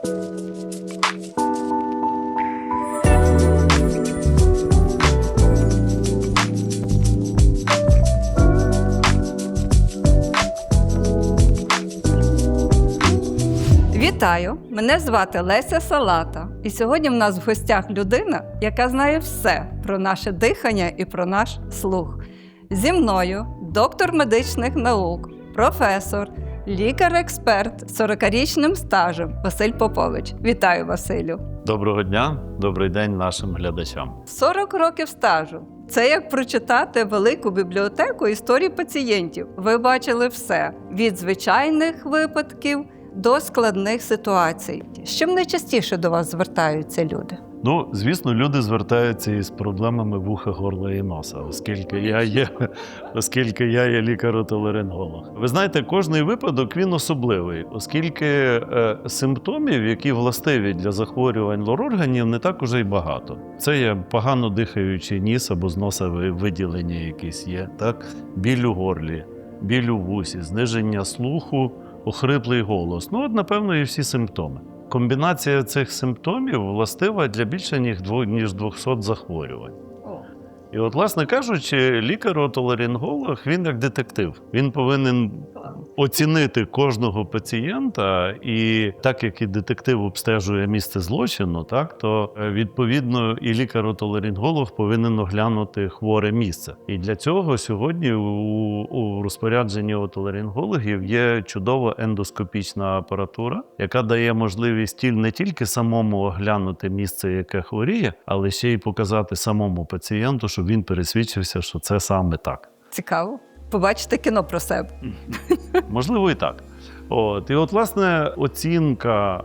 Вітаю! Мене звати Леся Салата. І сьогодні в нас в гостях людина, яка знає все про наше дихання і про наш слух. Зі мною доктор медичних наук, професор, лікар-експерт з 40-річним стажем Василь Попович. Вітаю, Василю! Доброго дня, добрий день нашим глядачам. 40 років стажу. Це як прочитати велику бібліотеку історії пацієнтів. Ви бачили все від звичайних випадків до складних ситуацій. З чим найчастіше до вас звертаються люди? Ну, звісно, люди звертаються із проблемами вуха, горла і носа, оскільки я є, оскільки я є лікар-отоларинголог. Ви знаєте, кожний випадок він особливий, оскільки е, симптомів, які властиві для захворювань лор-органів, не так уже й багато. Це є погано дихаючий ніс або з носа виділення якісь є, так? біль у горлі, біль у вусі, зниження слуху, охриплий голос. Ну, от, напевно, і всі симптоми. Комбінація цих симптомів властива для більше ніж дво- ніж 200 захворювань. І от, власне кажучи, лікар-отоларинголог він як детектив. Він повинен оцінити кожного пацієнта, і так як і детектив обстежує місце злочину, так то е, відповідно і лікар-отоларинголог повинен оглянути хворе місце. І для цього сьогодні у, у розпорядженні отоларингологів є чудова ендоскопічна апаратура, яка дає можливість не тільки самому оглянути місце, яке хворіє, але ще й показати самому пацієнту, щоб він пересвідчився, що це саме так. Цікаво. Побачите кіно про себе. Можливо, і так. От і от, власне, оцінка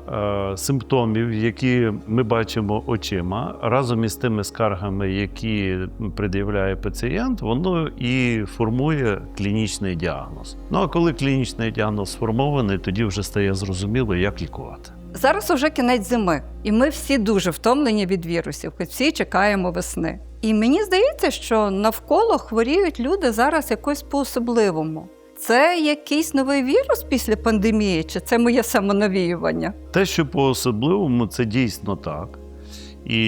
е, симптомів, які ми бачимо очима, разом із тими скаргами, які пред'являє пацієнт, воно і формує клінічний діагноз. Ну а коли клінічний діагноз сформований, тоді вже стає зрозуміло, як лікувати. Зараз уже кінець зими, і ми всі дуже втомлені від вірусів, хоч всі чекаємо весни. І мені здається, що навколо хворіють люди зараз якось по-особливому. Це якийсь новий вірус після пандемії, чи це моє самонавіювання? Те, що по-особливому, це дійсно так. І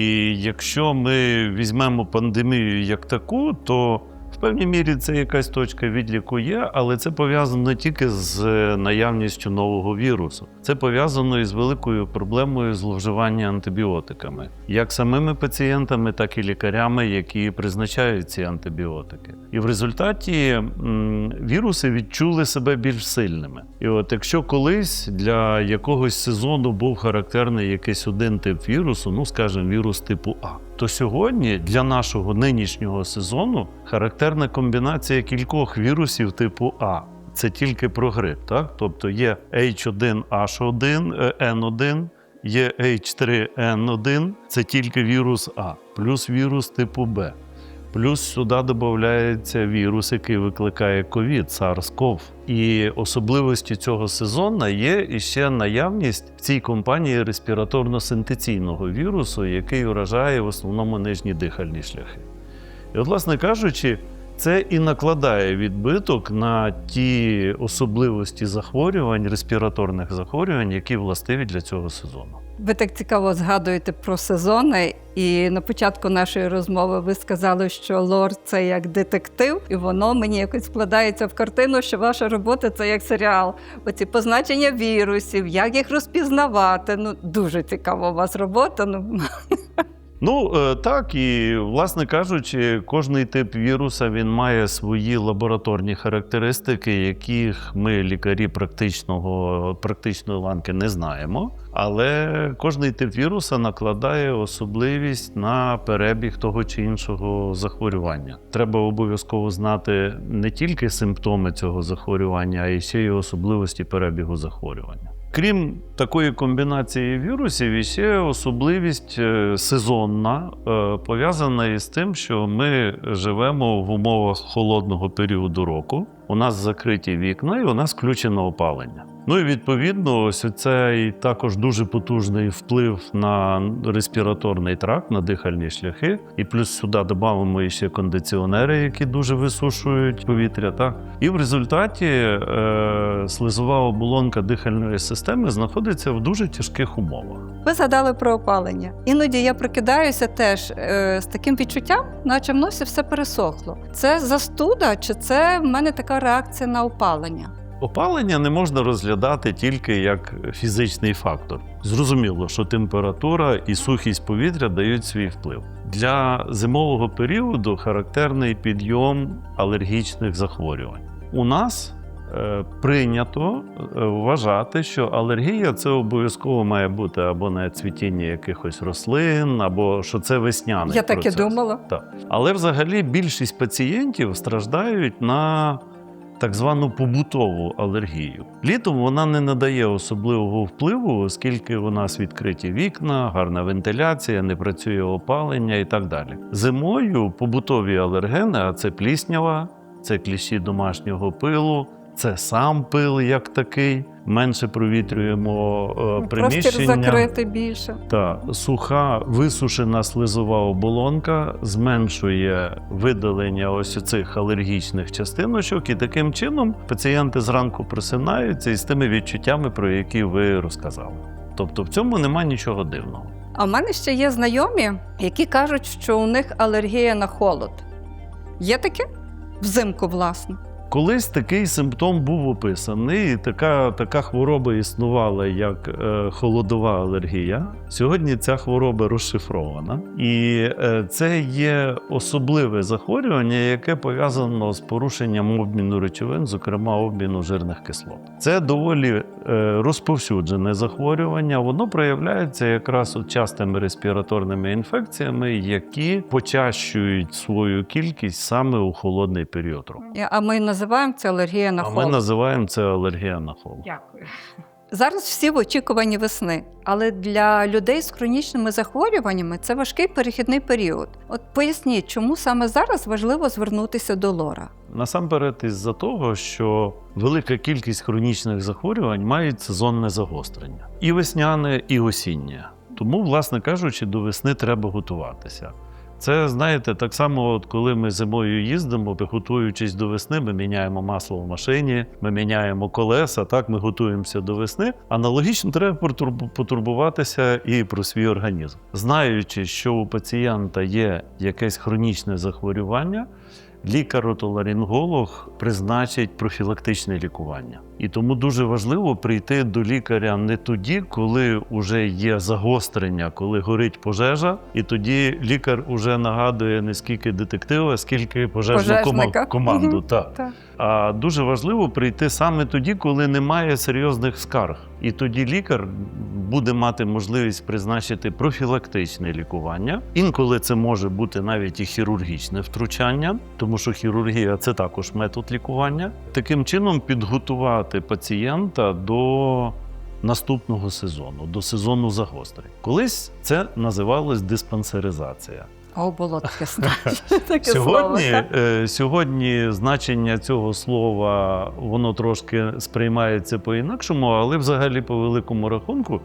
якщо ми візьмемо пандемію як таку, то певній мірі це якась точка відліку є, але це пов'язано не тільки з наявністю нового вірусу, це пов'язано із великою проблемою зловживання антибіотиками, як самими пацієнтами, так і лікарями, які призначають ці антибіотики. І в результаті віруси відчули себе більш сильними. І от якщо колись для якогось сезону був характерний якийсь один тип вірусу, ну скажімо, вірус типу А, то сьогодні для нашого нинішнього сезону характерна комбінація кількох вірусів типу А. Це тільки про грип, так? Тобто є H1H1, е, N1, є H3N1, це тільки вірус А, плюс вірус типу Б. Плюс сюди додається вірус, який викликає ковід, SARS-CoV. І особливості цього сезону є іще наявність в цій компанії респіраторно-синтеційного вірусу, який вражає в основному нижні дихальні шляхи. І, от, власне кажучи, це і накладає відбиток на ті особливості захворювань, респіраторних захворювань, які властиві для цього сезону. Ви так цікаво згадуєте про сезони, і на початку нашої розмови ви сказали, що лор це як детектив, і воно мені якось вкладається в картину, що ваша робота це як серіал. Оці позначення вірусів, як їх розпізнавати. Ну дуже цікава у вас робота. Ну Ну е, так, і власне кажучи, кожний тип віруса він має свої лабораторні характеристики, яких ми, лікарі практичного, практичної ланки, не знаємо. Але кожний тип віруса накладає особливість на перебіг того чи іншого захворювання. Треба обов'язково знати не тільки симптоми цього захворювання, а й ще й особливості перебігу захворювання. Крім такої комбінації вірусів, іще особливість е, сезонна е, пов'язана із тим, що ми живемо в умовах холодного періоду року. У нас закриті вікна і у нас включено опалення. Ну і відповідно, ось цей також дуже потужний вплив на респіраторний тракт, на дихальні шляхи. І плюс сюди додамо ще кондиціонери, які дуже висушують повітря. Так? І в результаті е, слизова оболонка дихальної системи знаходиться в дуже тяжких умовах. Ви згадали про опалення. Іноді я прокидаюся теж е, з таким відчуттям, наче в носі все пересохло. Це застуда, чи це в мене така реакція на опалення? Опалення не можна розглядати тільки як фізичний фактор. Зрозуміло, що температура і сухість повітря дають свій вплив. Для зимового періоду характерний підйом алергічних захворювань. У нас е, прийнято е, вважати, що алергія це обов'язково має бути або на цвітіння якихось рослин, або що це весняний я так і думала. Так. Але взагалі більшість пацієнтів страждають на так звану побутову алергію. Літом вона не надає особливого впливу, оскільки у нас відкриті вікна, гарна вентиляція, не працює опалення і так далі. Зимою побутові алергени, а це пліснява, це кліщі домашнього пилу. Це сам пил як такий. Менше провітрюємо е, Простір приміщення. закрити більше. Та суха висушена слизова оболонка зменшує видалення ось цих алергічних частиночок, і таким чином пацієнти зранку просинаються із тими відчуттями, про які ви розказали. Тобто в цьому нема нічого дивного. А в мене ще є знайомі, які кажуть, що у них алергія на холод. Є таке? Взимку, власне. Колись такий симптом був описаний, і така, така хвороба існувала як е, холодова алергія. Сьогодні ця хвороба розшифрована, і е, це є особливе захворювання, яке пов'язано з порушенням обміну речовин, зокрема обміну жирних кислот. Це доволі е, розповсюджене захворювання. Воно проявляється якраз частими респіраторними інфекціями, які почащують свою кількість саме у холодний період року. А ми називаємо це алергія на А ми називаємо це алергія на холод. Дякую. Зараз всі в очікуванні весни, але для людей з хронічними захворюваннями це важкий перехідний період. От поясніть, чому саме зараз важливо звернутися до лора? Насамперед, із-за того, що велика кількість хронічних захворювань мають сезонне загострення і весняне, і осіннє. Тому, власне кажучи, до весни треба готуватися. Це знаєте, так само, от коли ми зимою їздимо, готуючись до весни, ми міняємо масло в машині, ми міняємо колеса. Так ми готуємося до весни. Аналогічно треба потурбу- потурбуватися і про свій організм, знаючи, що у пацієнта є якесь хронічне захворювання. Лікар-отоларинголог призначить профілактичне лікування. І тому дуже важливо прийти до лікаря не тоді, коли вже є загострення, коли горить пожежа, і тоді лікар уже нагадує не скільки детектива, скільки пожежну кома- команду. Так. Так. А дуже важливо прийти саме тоді, коли немає серйозних скарг. І тоді лікар буде мати можливість призначити профілактичне лікування. Інколи це може бути навіть і хірургічне втручання, тому що хірургія це також метод лікування. Таким чином підготувати пацієнта до наступного сезону, до сезону загострень. Колись це називалось диспансеризація. О, було таке таке Сьогодні, слово. так? е, сьогодні значення цього слова воно трошки сприймається по-інакшому, але взагалі, по великому рахунку,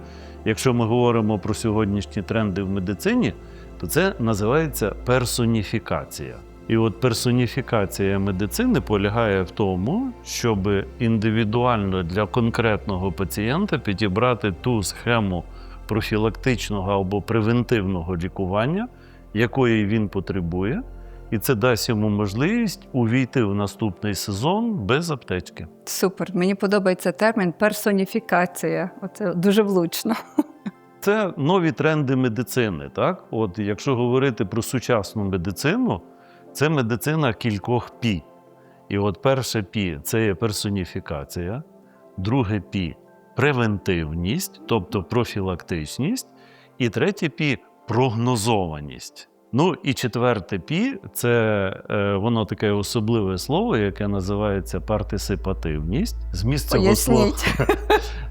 якщо ми говоримо про сьогоднішні тренди в медицині, то це називається персоніфікація. І от персоніфікація медицини полягає в тому, щоб індивідуально для конкретного пацієнта підібрати ту схему профілактичного або превентивного лікування, якої він потребує, і це дасть йому можливість увійти в наступний сезон без аптечки. Супер. Мені подобається термін персоніфікація. Оце дуже влучно. Це нові тренди медицини. Так, от якщо говорити про сучасну медицину, це медицина кількох пі. І от перше пі це є персоніфікація, друге пі превентивність, тобто профілактичність, і третє пі прогнозованість. Ну і четверте пі це е, воно таке особливе слово, яке називається партисипативність. Зміст цього слова.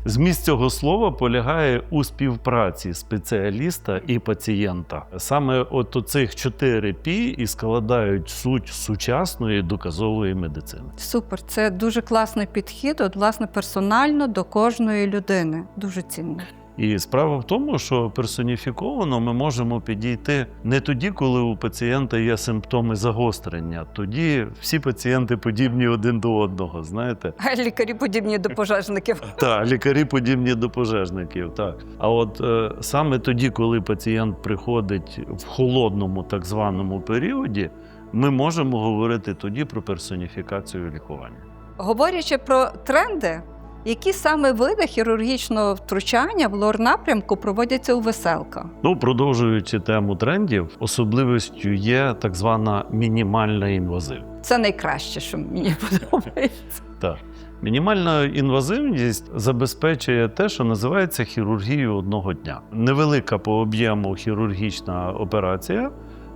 Зміст цього слова полягає у співпраці спеціаліста і пацієнта. Саме от цих чотири пі і складають суть сучасної доказової медицини. Супер, це дуже класний підхід, от, власне, персонально до кожної людини. Дуже цінно. І справа в тому, що персоніфіковано ми можемо підійти не тоді, коли у пацієнта є симптоми загострення. Тоді всі пацієнти подібні один до одного. Знаєте, А лікарі подібні до пожежників. так, лікарі подібні до пожежників. Так, а от е, саме тоді, коли пацієнт приходить в холодному так званому періоді, ми можемо говорити тоді про персоніфікацію лікування. Говорячи про тренди, які саме види хірургічного втручання в лор-напрямку проводяться у веселка? Ну, продовжуючи тему трендів, особливістю є так звана мінімальна інвазивність. Це найкраще, що мені подобається. Так. Мінімальна інвазивність забезпечує те, що називається хірургією одного дня. Невелика по об'єму хірургічна операція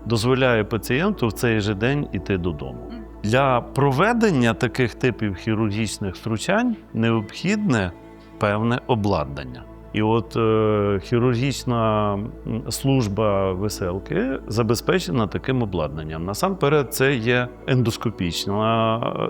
дозволяє пацієнту в цей же день іти додому. Для проведення таких типів хірургічних втручань необхідне певне обладнання. І от е, хірургічна служба веселки забезпечена таким обладнанням. Насамперед, це є ендоскопічне,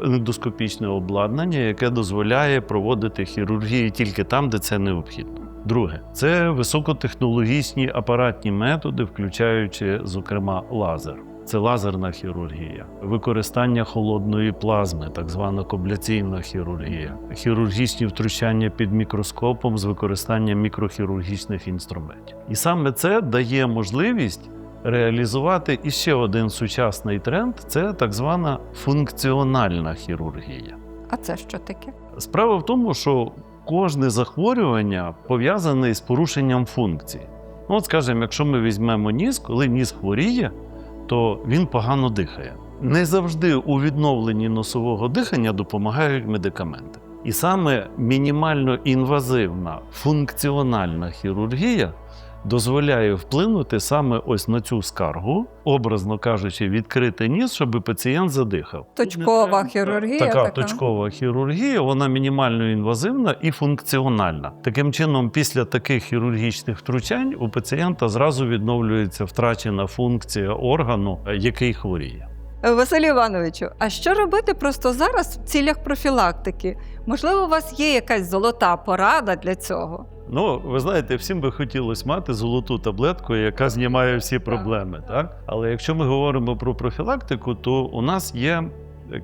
ендоскопічне обладнання, яке дозволяє проводити хірургію тільки там, де це необхідно. Друге, це високотехнологічні апаратні методи, включаючи, зокрема, лазер. Це лазерна хірургія, використання холодної плазми, так звана кобляційна хірургія, хірургічні втручання під мікроскопом з використанням мікрохірургічних інструментів. І саме це дає можливість реалізувати іще один сучасний тренд це так звана функціональна хірургія. А це що таке? Справа в тому, що кожне захворювання пов'язане з порушенням функції. Ну, от, скажімо, якщо ми візьмемо ніс, коли ніс хворіє, то він погано дихає. Не завжди у відновленні носового дихання допомагають медикаменти. І саме мінімально інвазивна функціональна хірургія дозволяє вплинути саме ось на цю скаргу, образно кажучи, відкрити ніс, щоб пацієнт задихав. Точкова хірургія. Така, така. точкова хірургія, вона мінімально інвазивна і функціональна. Таким чином, після таких хірургічних втручань у пацієнта зразу відновлюється втрачена функція органу, який хворіє. Василь Івановичу, а що робити просто зараз в цілях профілактики? Можливо, у вас є якась золота порада для цього? Ну, ви знаєте, всім би хотілося мати золоту таблетку, яка знімає всі проблеми, так? Але якщо ми говоримо про профілактику, то у нас є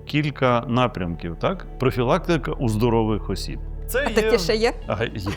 кілька напрямків, так? Профілактика у здорових осіб. Це А таке ще є? Ага, є.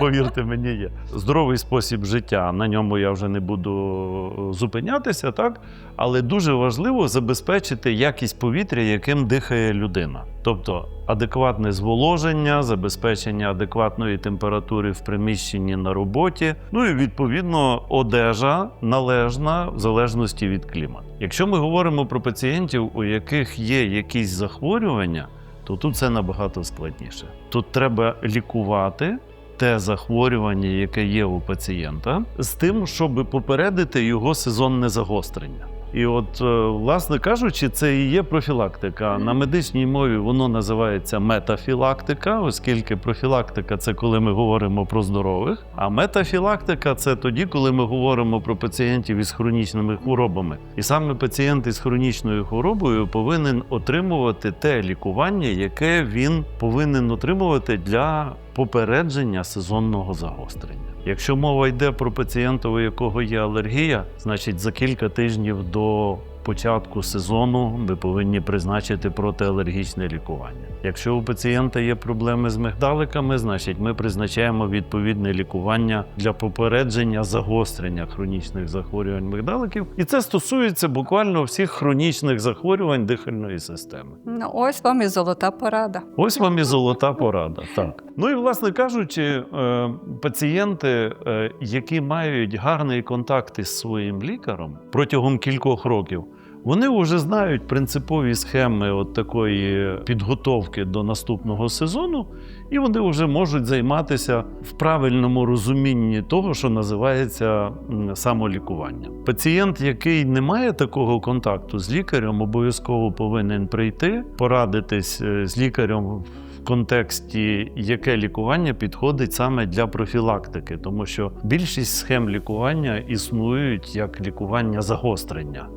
Повірте мені, є. Здоровий спосіб життя. На ньому я вже не буду зупинятися, так? Але дуже важливо забезпечити якість повітря, яким дихає людина. Тобто адекватне зволоження, забезпечення адекватної температури в приміщенні на роботі, ну і відповідно одежа належна в залежності від клімату. Якщо ми говоримо про пацієнтів, у яких є якісь захворювання, то тут це набагато складніше. Тут треба лікувати те захворювання, яке є у пацієнта, з тим, щоб попередити його сезонне загострення. І от, е, власне кажучи, це і є профілактика. На медичній мові воно називається метафілактика, оскільки профілактика це коли ми говоримо про здорових, а метафілактика це тоді, коли ми говоримо про пацієнтів із хронічними хворобами. І саме пацієнт із хронічною хворобою повинен отримувати те лікування, яке він повинен отримувати для попередження сезонного загострення. Якщо мова йде про пацієнта, у якого є алергія, значить за кілька тижнів до початку сезону ми повинні призначити протиалергічне лікування. Якщо у пацієнта є проблеми з мигдаликами, значить ми призначаємо відповідне лікування для попередження загострення хронічних захворювань мигдаликів. І це стосується буквально всіх хронічних захворювань дихальної системи. Ну, ось вам і золота порада. Ось вам і золота порада. Так. Ну і власне кажучи, е, пацієнти, е, які мають гарний контакт із своїм лікарем протягом кількох років, Вони вже знають принципові схеми от такої підготовки до наступного сезону, і вони вже можуть займатися в правильному розумінні того, що називається самолікування. Пацієнт, який не має такого контакту з лікарем, обов'язково повинен прийти, порадитись е, з лікарем в контексті, яке лікування підходить саме для профілактики, тому що більшість схем лікування існують як лікування загострення,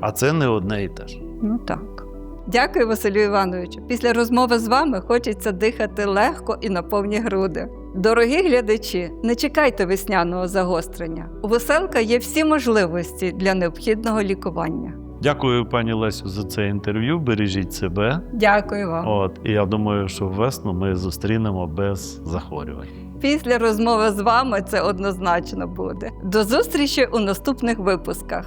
а це не одне і те ж. Ну так. Дякую, Василю Івановичу. Після розмови з вами хочеться дихати легко і на повні груди. Дорогі глядачі, не чекайте весняного загострення. У веселка є всі можливості для необхідного лікування. Дякую, пані Лесю, за це інтерв'ю. Бережіть себе. Дякую вам. От і я думаю, що весну ми зустрінемо без захворювань. Після розмови з вами це однозначно буде. До зустрічі у наступних випусках.